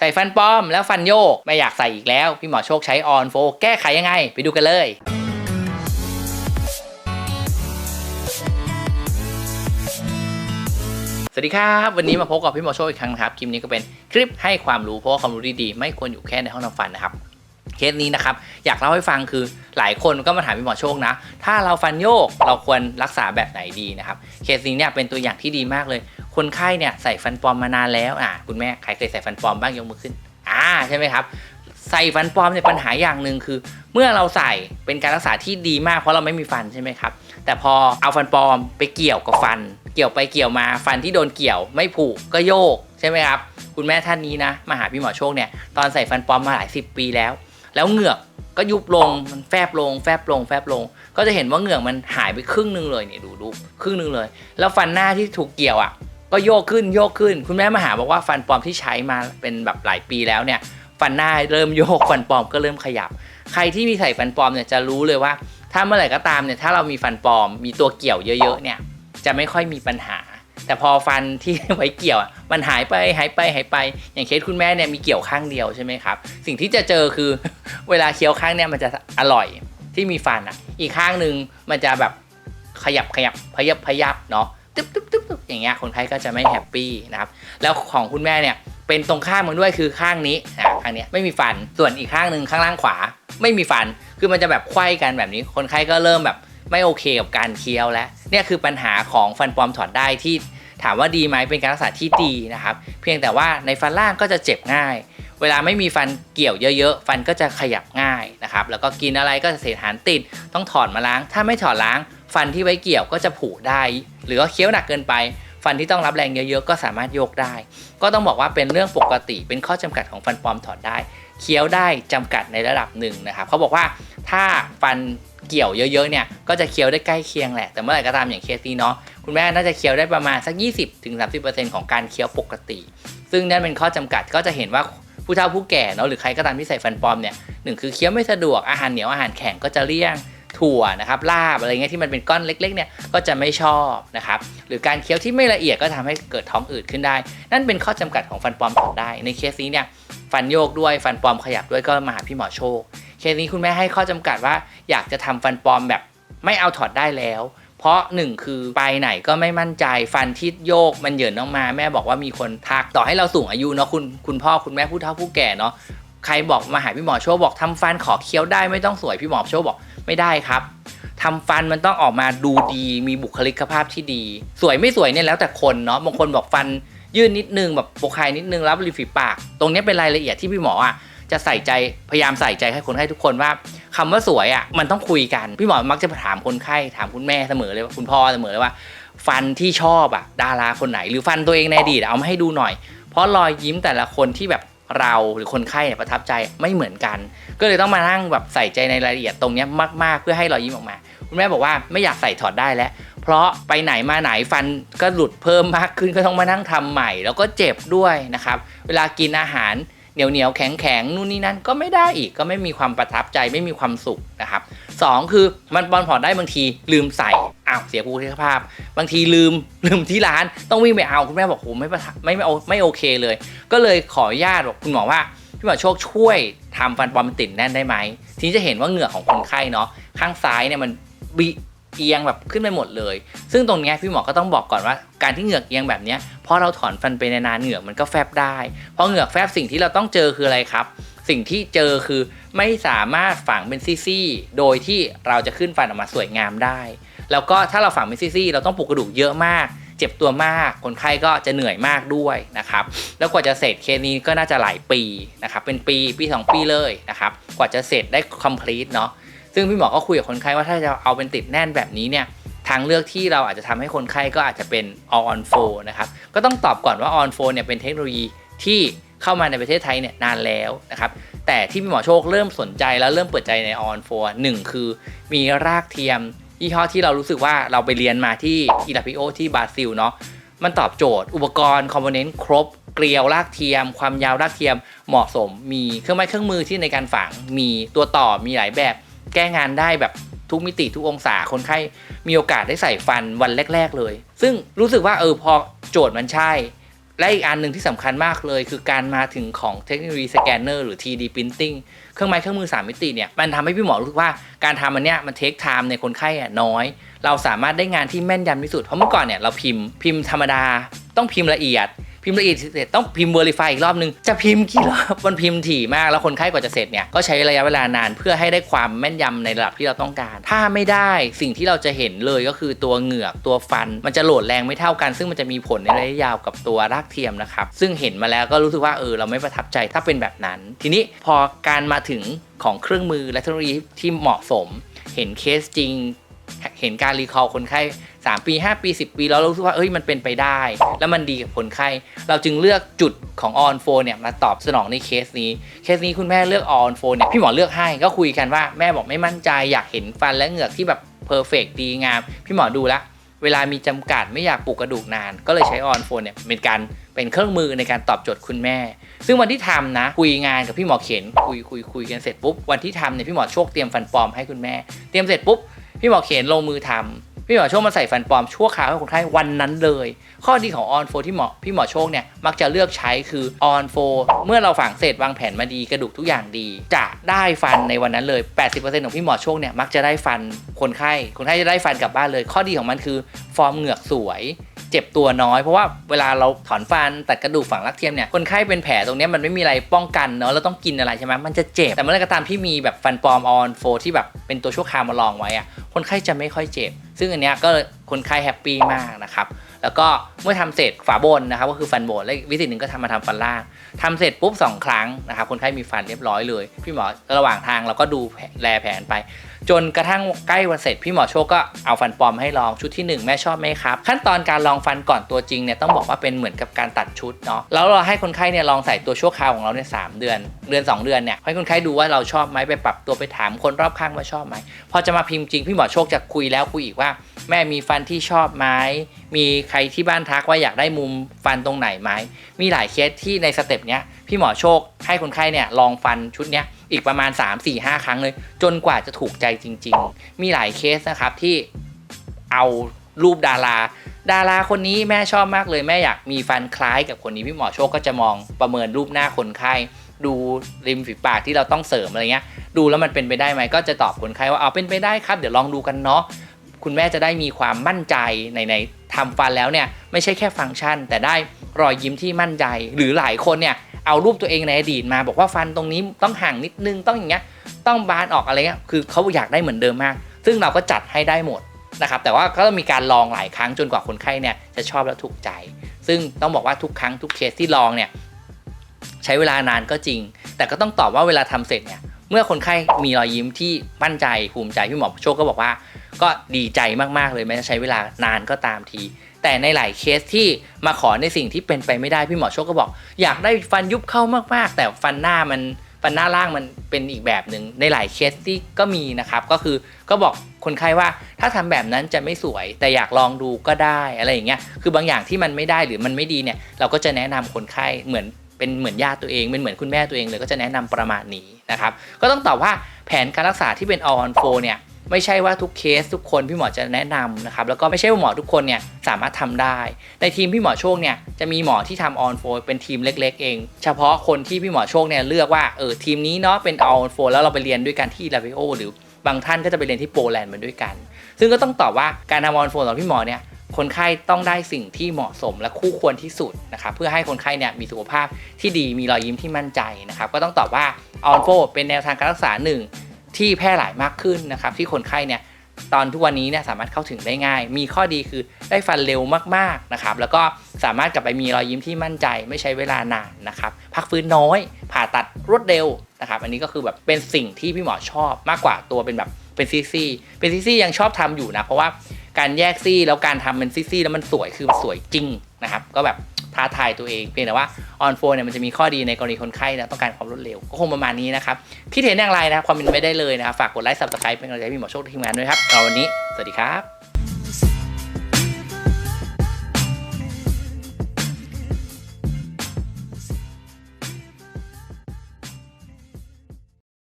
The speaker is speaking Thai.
ใส่ฟันปลอมแล้วฟันโยกไม่อยากใส่อีกแล้ว พี่หมอโชคใช้ออนโฟแก้ไขยังไง ไปดูกันเลย สวัสดีครับ วันนี้มาพบกับพี่หมอโชคอีกครั้งนะครับ คลิปนี้ก็เป็นคลิปให้ความรู้เพราะว่าความรู้ดีๆไม่ควรอยู่แค่ในห้องทำฟันนะครับเคสนี้นะครับอยากเล่าให้ฟังคือหลายคนก็มาถามพี่หมอโชคนะ ถ้าเราฟันโยกเราควรรักษาแบบไหนดีนะครับเคสนี้เนี่ยเป็นตัวอย่างที่ดีมากเลย คนไข้เนี่ยใส่ฟันปลอมมานานแล้วอะคุณแม่ใครเคยใส่ฟันปลอมบ้างยกมือขึ้นอ่าใช่ไหมครับ ใส่ฟันปลอมเนี่ยปัญหาอย่างหนึ่งคือ เมื่อเราใส่เป็นการรักษาที่ดีมากเพราะเราไม่มีฟันใช่ไหมครับ แต่พอเอาฟันปลอมไปเกี่ยวกับฟัน เกี่ยวไปเกี่ยวมาฟันที่โดนเกี่ยวไม่ผูกก็โยกใช่ไหมครับคุณแม่ท่านนี้นะมาหาพี่หมอโชคเนี่ยตอนใส่ฟันปลอมมาหลายสิบปีแล้ว แล้วเหงือกก็ยุบลงมันแฟบลง แฟบลง แฟบลง ก็จะเห็นว่าเหงือกมันหายไปครึ่งนึงเลยเนี่ยดูดูครึ่งนึงเลย แล้วฟันหน้าที่ถูกเกี่ยวอะ ก็โยกขึ้นโยกขึ้น คุณแม่มาหาบอกว่าฟันปลอมที่ใช้มาเป็นแบบหลายปีแล้วเนี่ย ฟันหน้าเริ่มโยกฟันปลอมก็เริ่มขยับ ใครที่มีใส่ฟันปลอมเนี่ยจะรู้เลยว่า ถ้าเมื่อไหร่ก็ตามเนี่ยถ้าเรามีฟันปลอม มีตัวเกี่ยวเยอะๆเนี่ยจะไม่ค่อยมีปัญหา แต่พอฟันที่ไว้เกี่ยวมันหายไปหายไปหายไป อย่างเคสคุณแม่เนี่ยมีเกี่ยวข้างเดียวใช่ไหมครับสิ่งที่จะเจอคือ เวลาเคี้ยวข้างเนี่ยมันจะอร่อยที่มีฟันอะ อีกข้างหนึ่งมันจะแบบขยับขยับพยับพยับเนาะ ตึ๊บตึ๊บตึ๊บตึ๊บอย่างเงี้ยคนไข้ก็จะไม่แฮปปี้นะครับแล้วของคุณแม่เนี่ยเป็นตรงข้ามมันด้วยคือข้างนี้อะข้างนี้ไม่มีฟันส่วนอีกข้างหนึ่งข้างล่างขวา ไม่มีฟัน คือมันจะแบบไขว้กันแบบนี้ คนไข้ก็เริ่มแบบไม่โอเคกับการเคี้ยวแล้วเนี่ยคือปัญหาของฟันปลอมถอดได้ที่ถามว่าดีไหมเป็นการรักษาที่ดีนะครับ เพียงแต่ว่าในฟันล่างก็จะเจ็บง่าย เวลาไม่มีฟันเกี่ยวเยอะ ๆ ฟันก็จะขยับง่ายนะครับแล้วก็กินอะไรก็จะเศษอาหารติดต้องถอดมาล้าง ถ้าไม่ถอดล้าง ฟันที่ไว้เกี่ยวก็จะผุได้ หรือว่าเคี้ยวหนักเกินไป ฟันที่ต้องรับแรงเยอะๆก็สามารถโยกได้ ก็ต้องบอกว่าเป็นเรื่องปกติ เป็นข้อจำกัดของฟันปลอมถอดได้ เคี้ยวได้จำกัดในระดับหนึ่งนะครับเขาบอกว่าถ้าฟันเกี่ยวเยอะๆเนี่ยก็จะเคี้ยวได้ใกล้เคียงแหละ แต่เมื่อไหร่ก็ตามอย่างเคสนี้เนาะคุณแม่น่าจะเคี้ยวได้ประมาณสัก 20-30%ของการเคี้ยวปกติ ซึ่งนั่นเป็นข้อจำกัดก็จะเห็นว่าผู้เฒ่าผู้แก่เนาะหรือใครก็ตามที่ใส่ฟันปลอมเนี่ยหนึ่งคือเคี้ยวไม่สะดวกอาหารเหนียวอาหารแข็งก็จะเลี่ยง ถั่วนะครับลาบอะไรเงี้ยที่มันเป็นก้อนเล็กๆเนี่ยก็จะไม่ชอบนะครับหรือการเคี้ยวที่ไม่ละเอียดก็ทำให้เกิดท้องอืดขึ้นได้ นั่นเป็นข้อจำกัดของฟันปลอมถอดได้ ในเคสนี้เนี่ยฟันโยกด้วยฟันปลอมขยับด้วยก็มาหาพี่หมอโชคเคสนี้คุณแม่ให้ข้อจำกัดว่าอยากจะทำฟันปลอมแบบไม่เอาถอดได้แล้ว เพราะหนึ่งคือไปไหนก็ไม่มั่นใจฟันที่โยกมันเหยินออกมา แม่บอกว่ามีคนทักต่อให้เราสูงอายุเนาะคุณคุณพ่อคุณแม่ผู้เฒ่าผู้แก่เนาะ ใครบอกมาหาพี่หมอโชคบอกทำฟันขอเคี้ยวได้ไม่ต้องสวยพี่หมอโชคบอกไม่ได้ครับทำฟันมันต้องออกมาดูดีมีบุคลิกภาพที่ดี สวยไม่สวยเนี่ยแล้วแต่คนเนาะบางคนบอกฟันยื่นนิดนึงแบบโปรไคนิดนึงแล้วริมฝีปาก ตรงนี้เป็นรายละเอียดที่พี่หมออะจะใส่ใจพยายามใส่ใจให้คนไข้ทุกคนว่าคำว่าสวยอะมันต้องคุยกัน พี่หมอมักจะถามคนไข้ถามคุณแม่เสมอเลยว่าคุณพ่อเสมอเลยว่า ฟันที่ชอบอะดาราคนไหน หรือฟันตัวเองในอดีตเอามาให้ดูหน่อย เพราะรอยยิ้มแต่ละคนที่แบบ เราหรือคนไข้เนี่ยประทับใจไม่เหมือนกัน ก็เลยต้องมานั่งแบบใส่ใจในรายละเอียดตรงนี้มาก ๆ เพื่อให้รอยยิ้มออกมา คุณแม่บอกว่าไม่อยากใส่ถอดได้แล้ว เพราะไปไหนมาไหนฟันก็หลุดเพิ่มมากขึ้นก็ต้องมานั่งทำใหม่ แล้วก็เจ็บด้วยนะครับ เวลากินอาหาร เหนียวเหนียวๆแข็งแข็งๆนู่นนี่นั่นก็ไม่ได้อีกก็ไม่มีความประทับใจไม่มีความสุขนะครับสองคือมันบอลผ่อนได้บางทีลืมใส่อ้าวเสียบุคลิภาพ บางทีลืมลืมที่ร้านต้องวิ่งไปเอาคุณแม่บอกโหไม่ประทับไม่ไม่โอไม่โอเคเลย ก็เลยขออนุญาตบอกคุณหมอว่าพี่หมอโชคช่วยทำฟันปลอมมันติดแน่นได้ไหมทีนี้จะเห็นว่าเหงื่อของคนไข้เนาะข้างซ้ายเนี่ยมันบิ เอียงแบบขึ้นไปหมดเลย ซึ่งตรงนี้พี่หมอก็ต้องบอกก่อนว่าการที่เหงือกเอียงแบบนี้เพราะเราถอนฟันไปนานๆเหงือกมันก็แฟบได้เพราะเหงือกแฟบสิ่งที่เราต้องเจอคืออะไรครับ สิ่งที่เจอคือไม่สามารถฝังเป็นซี่ๆโดยที่เราจะขึ้นฟันออกมาสวยงามได้ แล้วก็ถ้าเราฝังเป็นซี่ๆเราต้องปลูกกระดูกเยอะมาก เจ็บตัวมากคนไข้ก็จะเหนื่อยมากด้วยนะครับแล้วกว่าจะเสร็จเคสนี้ก็น่าจะหลายปีนะครับเป็นปีปี 2 ปีเลยนะครับกว่าจะเสร็จได้ complete เนาะ ซึ่งพี่หมอก็คุยกับคนไข้ว่าถ้าจะเอาเป็นติดแน่นแบบนี้เนี่ยทางเลือกที่เราอาจจะทำให้คนไข้ก็อาจจะเป็น all on four นะครับก็ต้องตอบก่อนว่า on four เนี่ยเป็นเทคโนโลยีที่เข้ามาในประเทศไทยเนี่ยนานแล้วนะครับแต่ที่พี่หมอโชคเริ่มสนใจแล้วเริ่มเปิดใจใน all on four หนึ่งคือมีรากเทียมยี่ห้อที่เรารู้สึกว่าเราไปเรียนมาที่อิลาพิโอที่บราซิลเนาะมันตอบโจทย์ อุปกรณ์คอมโพเนนต์ครบ เกลียวรากเทียม ความยาวรากเทียมเหมาะสม มีเครื่องไม้เครื่องมือที่ในการฝังมีตัวต่อมีหลายแบบ แก้งานได้แบบทุกมิติทุกองศาคนไข้มีโอกาสได้ใส่ฟันวันแรก ๆ เลย ซึ่งรู้สึกว่าเออพอโจทย์มันใช่ และอีกอันหนึ่งที่สำคัญมากเลย คือการมาถึงของเทคโนโลยีสแกนเนอร์หรือ 3D Printing เครื่องไม้เครื่องมือ 3 มิติเนี่ยมันทำให้พี่หมอรู้สึกว่าการทำอันเนี้ยมันเทคไทม์ในคนไข้อะน้อย เราสามารถได้งานที่แม่นยำที่สุดเพราะเมื่อก่อนเนี่ยเราพิมพ์พิมพ์ธรรมดาต้องพิมพ์ละเอียด พิมพ์ละเอียดเสร็จต้องพิมพ์ verify อีกรอบนึง จะพิมพ์กี่รอบมันพิมพ์ถี่มาก แล้วคนไข้กว่าจะเสร็จเนี่ยก็ใช้ระยะเวลานานเพื่อให้ได้ความแม่นยำในระดับที่เราต้องการ ถ้าไม่ได้สิ่งที่เราจะเห็นเลยก็คือตัวเหงือกตัวฟัน มันจะโหลดแรงไม่เท่ากัน ซึ่งมันจะมีผลในระยะยาวกับตัวรากเทียมนะครับซึ่งเห็นมาแล้วก็รู้สึกว่าเออเราไม่ประทับใจถ้าเป็นแบบนั้น ทีนี้พอการมาถึงของเครื่องมือและเทคโนโลยีที่เหมาะสม เห็นเคสจริง เห็นการรีคอลคนไข้ 3 ปี 5 ปี 10 ปี แล้วเรารู้สึกว่าเอ้ยมันเป็นไปได้ แล้วมันดีกับคนไข้ เราจึงเลือกจุดของออนโฟเนี่ยมาตอบสนองในเคสนี้ เคสนี้คุณแม่เลือกออนโฟเนี่ยพี่หมอเลือกให้ก็คุยกันว่าแม่บอกไม่มั่นใจอยากเห็นฟันและเหงือกที่แบบเพอร์เฟกดีงาม พี่หมอดูล้วเวลามีจำกัดไม่อยากปลูกกระดูกนาน ก็เลยใช้ออนโฟนเนี่ยเป็นการเป็นเครื่องมือในการตอบโจทย์คุณแม่ ซึ่งวันที่ทำนะ คุยงานกับพี่หมอเข็นคุยคุยคุยกันเสร็จปุ๊บวันที่ทำเนี่ยพี่หมอโชคเตรียมฟันปลอมให้คุณแม่ เตรียมเสร็จปุ๊บ พี่หมอเขียนลงมือทำพี่หมอโชคมาใส่ฟันปลอมชั่วคราวให้คนไข้วันนั้นเลย ข้อดีของออนโฟที่หมอพี่หมอโชคเนี่ยมักจะเลือกใช้คือออนโฟเมื่อเราฝังเสร็จวางแผนมาดีกระดูกทุกอย่างดี จะได้ฟันในวันนั้นเลย 80%ของพี่หมอโชคเนี่ยมักจะได้ฟันคนไข้คนไข้จะได้ฟันกลับบ้านเลย ข้อดีของมันคือ ฟอร์มเหงือกสวย เจ็บตัวน้อยเพราะว่าเวลาเราถอนฟันตัดกระดูกฝังรักเทียมเนี่ยคนไข้เป็นแผลตรงนี้มันไม่มีอะไรป้องกันเนาะเราต้องกินอะไรใช่ไหมมันจะเจ็บ แต่เมื่อไรก็ตามที่มีแบบฟันปลอมออนโฟที่แบบเป็นตัวชั่วคราวมาลองไว้อะคนไข้จะไม่ค่อยเจ็บ ซึ่งอันเนี้ยก็คนไข้แฮปปี้มากนะครับแล้วก็เมื่อทำเสร็จฝาบนนะครับก็คือฟันบนและวิธีหนึ่งก็ทำมาทำฟันล่างทำเสร็จปุ๊บสองครั้งนะครับคนไข้มีฟันเรียบร้อยเลย พี่หมอระหว่างทางเราก็ดูแลแผนไป จนกระทั่งใกล้วันเสร็จพี่หมอโชคก็เอาฟันปลอมให้ลองชุดที่ 1 แม่ชอบไหมครับ ขั้นตอนการลองฟันก่อนตัวจริงเนี่ยต้องบอกว่าเป็นเหมือนกับการตัดชุดเนาะแล้วเราให้คนไข้เนี่ยลองใส่ตัวชั่วคราวของเราเนี่ยสามเดือน เดือน 2 เดือนเนี่ยให้คนไข้ดูว่าเราชอบไหมไปปรับตัวไปถามคนรอบข้างว่าชอบไหมพอจะมาพิมพ์จริงพี่หมอโชคจะคุยแล้วคุยอีกว่า แม่มีฟันที่ชอบไหมมีใครที่บ้านทักว่าอยากได้มุมฟันตรงไหนไหมมีหลายเคสที่ในสเต็ปเนี้ย พี่หมอโชคให้คนไข้เนี่ยลองฟันชุดเนี้ยอีกประมาณ 3 4 5 ครั้งเลย จนกว่าจะถูกใจจริง ๆ มีหลายเคสนะครับที่เอารูปดารา ดาราคนนี้แม่ชอบมากเลยแม่อยากมีฟันคล้ายกับคนนี้พี่หมอโชคก็จะมองประเมินรูปหน้าคนไข้ ดูริมฝีปากที่เราต้องเสริมอะไรเงี้ย ดูแล้วมันเป็นไปได้ไหมก็จะตอบคนไข้ว่าเอาเป็นไปได้ครับ เดี๋ยวลองดูกันเนาะคุณแม่จะได้มีความมั่นใจในในทำฟันแล้วเนี่ยไม่ใช่แค่ฟังก์ชัน แต่ได้รอยยิ้มที่มั่นใจ หรือหลายคนเนี่ย เอารูปตัวเองในอดีตมาบอกว่าฟันตรงนี้ต้องห่างนิดนึงต้องอย่างเงี้ยต้องบานออกอะไรเงี้ยคือเขาอยากได้เหมือนเดิมมาก ซึ่งเราก็จัดให้ได้หมดนะครับแต่ว่าก็ต้องมีการลองหลายครั้งจนกว่าคนไข้เนี่ยจะชอบและถูกใจ ซึ่งต้องบอกว่าทุกครั้งทุกเคสที่ลองเนี่ยใช้เวลานานก็จริง แต่ก็ต้องตอบว่าเวลาทำเสร็จเนี่ยเมื่อคนไข้มีรอยยิ้มที่มั่นใจภูมิใจพี่หมอโชคก็บอกว่า ก็ดีใจมากๆเลยแม้จะใช้เวลานานก็ตามที แต่ในหลายเคสที่มาขอในสิ่งที่เป็นไปไม่ได้พี่หมอโชคก็บอก อยากได้ฟันยุบเข้ามากๆ แต่ฟันหน้ามันฟันหน้าล่างมันเป็นอีกแบบหนึ่งในหลายเคสที่ก็มีนะครับ ก็คือก็บอกคนไข้ว่าถ้าทำแบบนั้นจะไม่สวย แต่อยากลองดูก็ได้อะไรอย่างเงี้ยคือบางอย่างที่มันไม่ได้หรือมันไม่ดีเนี่ยเราก็จะแนะนำคนไข้เหมือนเป็นเหมือนญาติตัวเองเป็นเหมือนคุณแม่ตัวเองเลยก็จะแนะนำประมาณนี้นะครับก็ต้องตอบว่าแผนการรักษาที่เป็น All-on-4 เนี่ย ไม่ใช่ว่าทุกเคสทุกคนพี่หมอจะแนะนำนะครับแล้วก็ไม่ใช่ว่าหมอทุกคนเนี่ยสามารถทำได้ ในทีมพี่หมอโชคเนี่ยจะมีหมอที่ทำ on four เป็นทีมเล็ก ๆ เอง เฉพาะคนที่พี่หมอโชคเนี่ยเลือกว่าเออทีมนี้เนาะเป็น all on four แล้วเราไปเรียนด้วยกันที่ l a v i o หรือบางท่านก็จะไปเรียนที่โปแลนด์มาด้วยกัน ซึ่งก็ต้องตอบว่าการทำ on four ของพี่หมอเนี่ยคนไข้ต้องได้สิ่งที่เหมาะสมและคู่ควรที่สุดนะครับเพื่อให้คนไข้เนี่ยมีสุขภาพที่ดีมีรอยยิ้มที่มั่นใจนะครับก็ต้องตอบว่าออนโฟเป็นแนวทางการรักษาหนึ่ง ที่แพร่หลายมากขึ้นนะครับที่คนไข้เนี่ยตอนทุกวันนี้เนี่ยสามารถเข้าถึงได้ง่าย มีข้อดีคือได้ฟันเร็วมากๆนะครับ แล้วก็สามารถกลับไปมีรอยยิ้มที่มั่นใจ ไม่ใช้เวลานานนะครับ พักฟื้นน้อย ผ่าตัดรวดเร็วนะครับ อันนี้ก็คือแบบเป็นสิ่งที่พี่หมอชอบมากกว่าตัวเป็นแบบเป็นซีซีเป็นซีซียังชอบทำอยู่นะ เพราะว่าการแยกซี่แล้วการทำเป็นซี่ๆแล้วมันสวยคือมันสวยจริงนะครับ ก็แบบ ท้าทายตัวเอง เพียงแต่ว่าออนโฟเนี่ยมันจะมีข้อดีในกรณีคนไข้นะต้องการความรวดเร็ว ก็คงประมาณนี้นะครับคิดเห็นอย่างไรนะความเป็นไปได้เลยนะครับฝากกดไลค์ subscribe เป็นกำลังใจให้พี่หมอโชคทีมงานด้วยครับเอาวันนี้สวัสดีครับ